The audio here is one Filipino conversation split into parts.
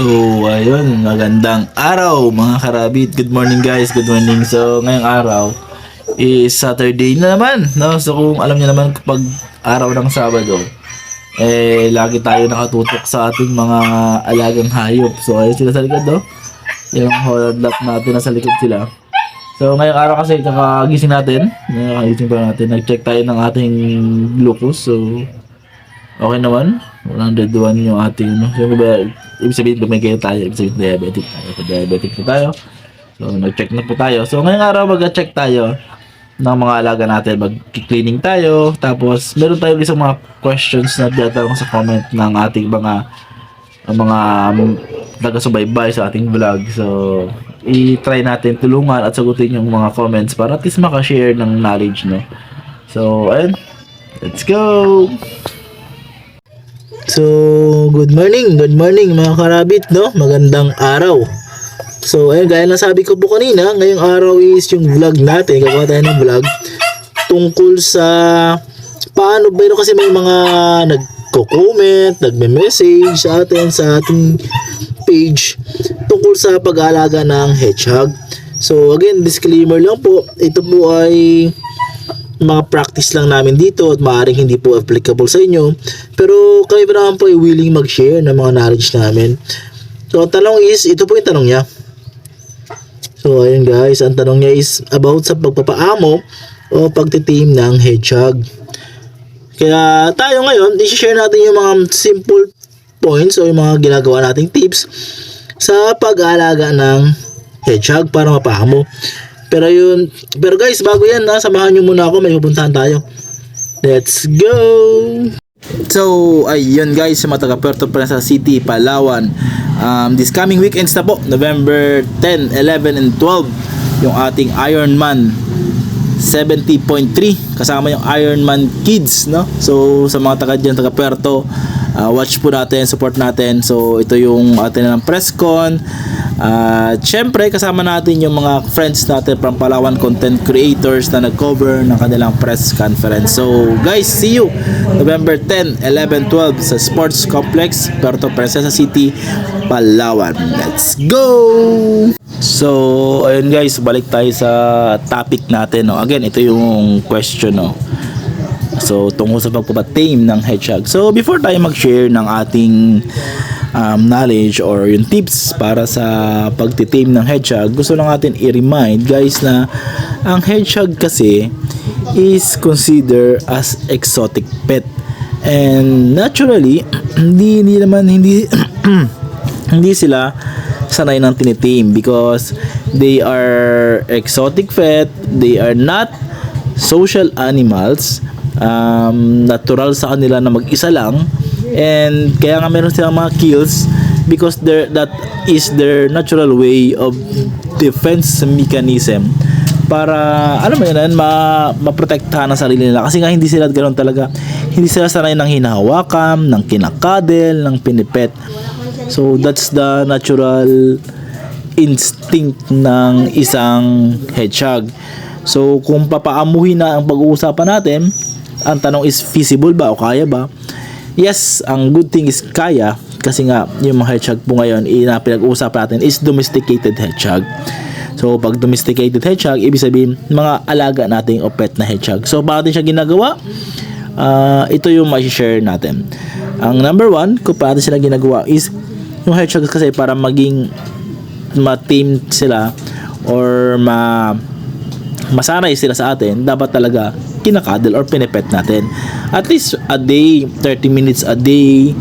So, ayun, magandang araw mga karabit. Good morning guys, good morning. So, ngayong araw is Saturday na naman, no? So, kung alam niyo naman kapag araw ng Sabado, eh, lagi tayo nakatutok sa ating mga alagang hayop. So, ayun sila sa likod, no? Yung hold up natin nasa likod sila. So, ngayong araw kasi kakagising natin, kakagising pa natin, nag-check tayo ng ating glucose. So, okay naman. 101 yung ating, no? So, ibig sabihin, lumigay tayo. Ibig sabihin, diabetic tayo. So, diabetic na tayo. So, nag-check na po tayo. So, ngayong araw, mag-check tayo ng mga alaga natin. Mag-cleaning tayo. Tapos, meron tayong isang mga questions na tatanong sa comment ng ating mga mga um, taga-subaybay sa ating vlog. So, i-try natin tulungan at sagutin yung mga comments para at least makashare ng knowledge, no? So, ayun. Let's go! So, good morning, good morning mga karabit, no? Magandang araw. So, ayun, gaya ng sabi ko po kanina, ngayong araw is yung vlog natin, gagawa tayo ng vlog tungkol sa paano, pero kasi may mga nagko-comment, nagme-message sa atin sa ating page tungkol sa pag-aalaga ng hedgehog. So, again, disclaimer lang po, ito po ay mga practice lang namin dito at maaaring hindi po applicable sa inyo. Pero kami pa naman po ay willing mag-share ng mga knowledge namin. So, ang tanong is, ito po yung tanong niya. So, ayun guys, ang tanong niya is about sa pagpapaamo o pagtitim ng hedgehog. Kaya tayo ngayon, i-share natin yung mga simple points o yung mga ginagawa nating tips sa pag-aalaga ng hedgehog para mapaamo. Pero yun, pero guys, bago yan na, samahan nyo muna ako, may pupuntahan tayo. Let's go! So, ayun guys, sa mga taga Puerto Princesa City, Palawan. Um, this coming weekends na po, November 10, 11, and 12, yung ating Ironman 70.3 kasama yung Ironman Kids no so sa mga taga dyan taga Puerto uh, watch po natin support natin so ito yung atin ng press con uh, syempre kasama natin yung mga friends natin from Palawan content creators na nag-cover ng kanilang press conference so guys see you November 10 11 12 sa Sports Complex Puerto Princesa City Palawan let's go So, ayun guys, balik tayo sa topic natin. No? Again, ito yung question. No? So, tungkol sa pagpapatame ng hedgehog. So, before tayo mag-share ng ating um, knowledge or yung tips para sa pagtitame ng hedgehog, gusto lang natin i-remind guys na ang hedgehog kasi is considered as exotic pet. And naturally, hindi, hindi naman, hindi, hindi sila sanay ng tinitame because they are exotic pet, they are not social animals, um, natural sa kanila na mag-isa lang, and kaya nga meron silang mga kills because there that is their natural way of defense mechanism para ano mo yan ma maprotektahan ang sarili nila kasi nga hindi sila ganoon talaga hindi sila sanay ng hinahawakan ng kinakadel ng pinipet So that's the natural instinct ng isang hedgehog. So kung papaamuhin na ang pag-uusapan natin, ang tanong is feasible ba o kaya ba? Yes, ang good thing is kaya kasi nga yung mga hedgehog po ngayon na pinag-uusapan natin is domesticated hedgehog. So pag domesticated hedgehog, ibig sabihin mga alaga nating o pet na hedgehog. So paano siya ginagawa? Uh, ito yung ma-share natin. Ang number one, kung paano sila ginagawa is yung hedgehog kasi para maging ma-tame sila or ma masanay sila sa atin, dapat talaga kinakadal or pinepet natin. At least a day, 30 minutes a day,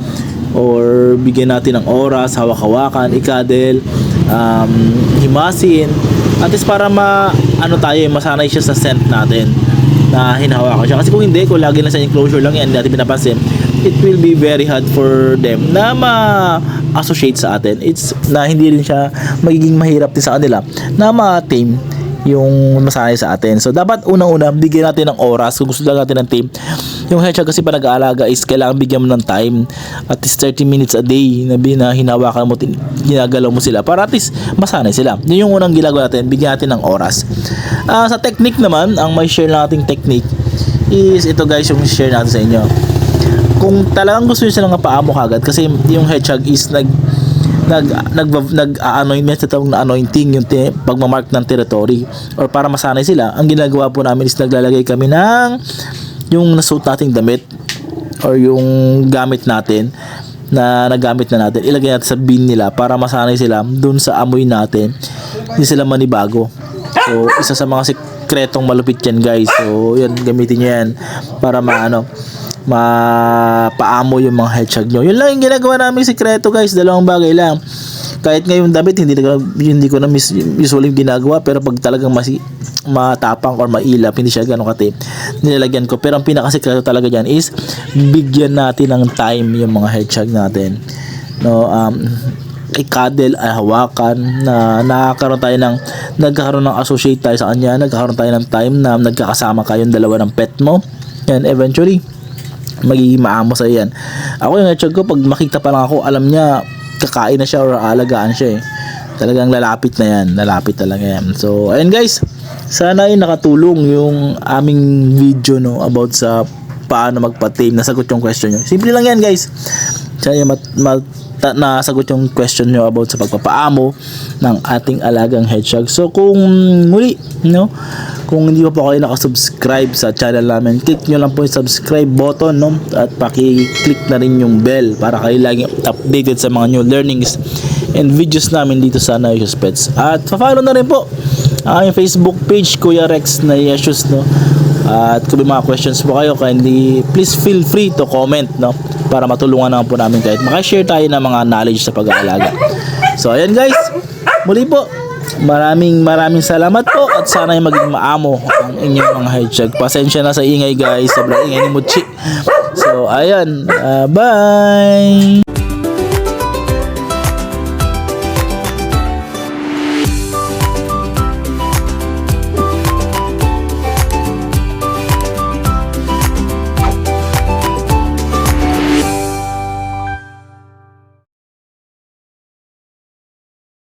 or bigyan natin ng oras, hawak-hawakan, ikadel, um, himasin, at least para ma, ano tayo, masanay siya sa scent natin na hinahawakan siya. Kasi kung hindi, kung lagi na sa enclosure lang yan, hindi natin pinapansin, it will be very hard for them na ma-associate sa atin. It's na hindi rin siya magiging mahirap din sa kanila na ma-tame yung masanay sa atin. So, dapat unang-una, bigyan natin ng oras kung gusto lang natin ng team. Yung hedgehog kasi pa nag-aalaga is kailangan bigyan mo ng time. At least 30 minutes a day na, na hinawakan mo, tin- ginagalaw mo sila para at least masanay sila. Yun yung unang ginagawa natin, bigyan natin ng oras. Uh, sa technique naman, ang may share nating technique is ito guys yung share natin sa inyo. Kung talagang gusto nyo silang paamo kagad kasi yung hedgehog is nag nag nag nag anointment sa tawag na anointing yung ti- pagmamark ng territory. Or para masanay sila. Ang ginagawa po namin is naglalagay kami ng yung nasuot nating damit or yung gamit natin na nagamit na natin. Ilagay natin sa bin nila para masanay sila dun sa amoy natin. Hindi sila manibago. So isa sa mga sikretong malupit yan guys. So yun gamitin nyo yan para maano mapaamo yung mga hedgehog nyo. Yun lang yung ginagawa namin sikreto guys. Dalawang bagay lang. Kahit ngayon damit hindi hindi ko na mis, usually ginagawa pero pag talagang masi, matapang or mailap hindi siya gano'ng katip nilalagyan ko. Pero ang pinakasikreto talaga dyan is bigyan natin ng time yung mga hedgehog natin. No um i-cuddle ay hawakan na nakakaroon tayo ng nagkakaroon ng associate tayo sa kanya nagkakaroon tayo ng time na nagkakasama kayong dalawa ng pet mo. And eventually magiging maamo sa yan. Ako yung hedgehog ko, pag makita pa lang ako, alam niya, kakain na siya or aalagaan siya eh. Talagang lalapit na yan. Lalapit talaga yan. So, ayun guys. Sana ay nakatulong yung aming video no about sa paano magpa-tame. Nasagot yung question nyo. Simple lang yan guys. Sana yung mat, mat, ta- nasagot yung question nyo about sa pagpapaamo ng ating alagang hedgehog. So kung muli, no, kung hindi pa po kayo nakasubscribe sa channel namin, click nyo lang po yung subscribe button, no, at paki-click na rin yung bell para kayo lagi updated sa mga new learnings and videos namin dito sa Naishus Pets. At follow na rin po ang aming Facebook page, Kuya Rex na Yeshus, no. At kung may mga questions po kayo, kindly please feel free to comment, no? Para matulungan naman po namin kahit makashare tayo ng mga knowledge sa pag-aalaga. So, ayan guys. Muli po, maraming maraming salamat po at sana ay maging maamo ang inyong mga hedgehog. Pasensya na sa ingay guys, sobrang ingay ni Muchi. So, ayan. ah, bye!